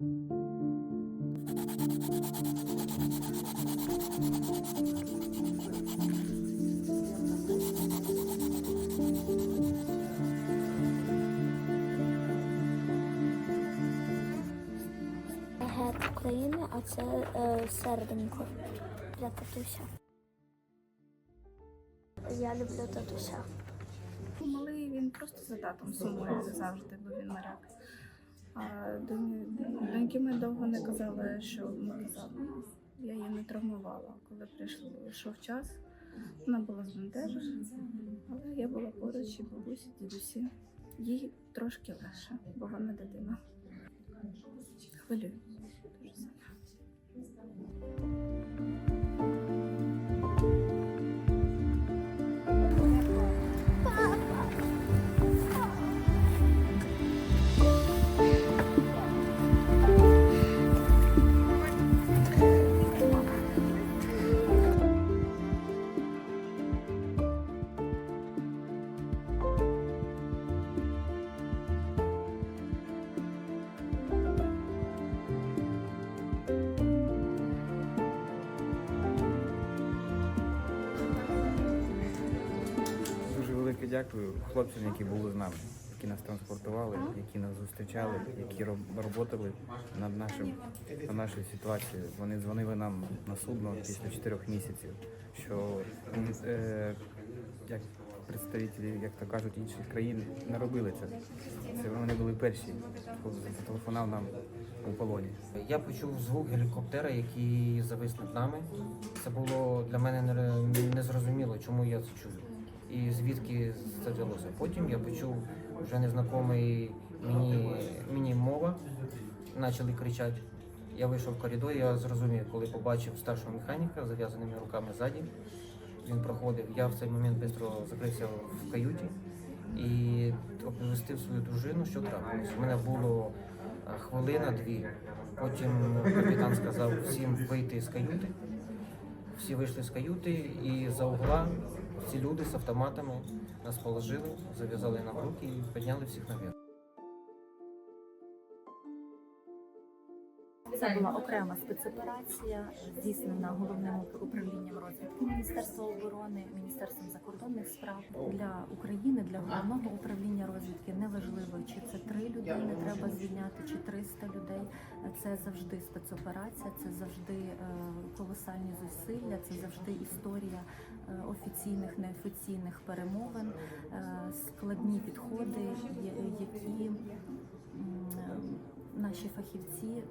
Гет України, а це е, серденько для татуся. Я люблю татуся. Малий він просто за татом сумує завжди, бо він моряк. А донь- доньки ми довго не казали, що ми казали. Я її не травмувала. Коли прийшов час, вона була збентежена, але я була поруч і бабусі, дідусі. Їй трошки легше, бо вона дитина. Хвилюю велике дякую хлопцям, які були з нами, які нас транспортували, які нас зустрічали, які роб- роботали над нашим над нашою ситуацією. Вони дзвонили нам на судно після чотирьох місяців, що е, як представники, як то кажуть, інших країн не робили це. Це вони були перші, хто зателефонував нам у полоні. Я почув звук гелікоптера, який завис над нами. Це було для мене незрозуміло, чому я це чую. І звідки це взялося. Потім я почув вже незнайомий мені, мені мова, почали кричати. Я вийшов в коридор, я зрозумів, коли побачив старшого механіка з зав'язаними руками ззаді. Він проходив. Я в цей момент швидко закрився в каюті і оповістив свою дружину, що трапилось. У мене було хвилина-дві. Потім капітан сказав всім вийти з каюти. Всі вийшли з каюти і за угла ці люди з автоматами нас положили, зав'язали нам руки і підняли всіх наверх. Це була окрема спецоперація, здійснена головним управлінням розвідки Міністерства оборони, Міністерством закордонних справ для України, для головного управління розвідки. Неважливо, чи це три людини треба звільняти, чи 300 людей. Це завжди спецоперація, це завжди е, колосальні зусилля, це завжди історія офіційних, неофіційних перемовин, е, складні підходи, які наші фахівці е,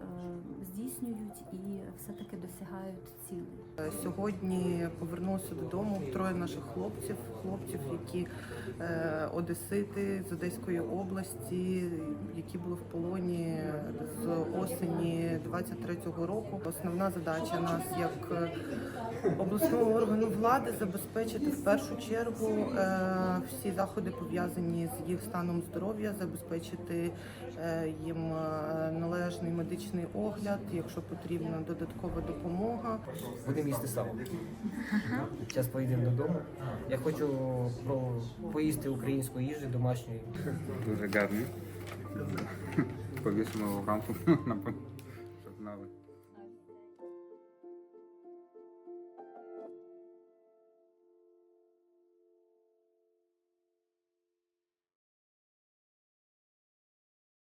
здійснюють і все-таки досягають цілей. Сьогодні повернулися додому троє наших хлопців, хлопців, які е, одесити з Одеської області, які були в полоні з осені 23-го року. Основна задача нас як е, обласного органу влади забезпечити в першу чергу е, всі заходи пов'язані з їх станом здоров'я, забезпечити е, їм е, належний медичний огляд, якщо потрібна додаткова допомога. Будемо їсти сало. Зараз поїдемо додому. Я хочу про- поїсти української їжі домашньої. Дуже гарно. Повісимо в рамку на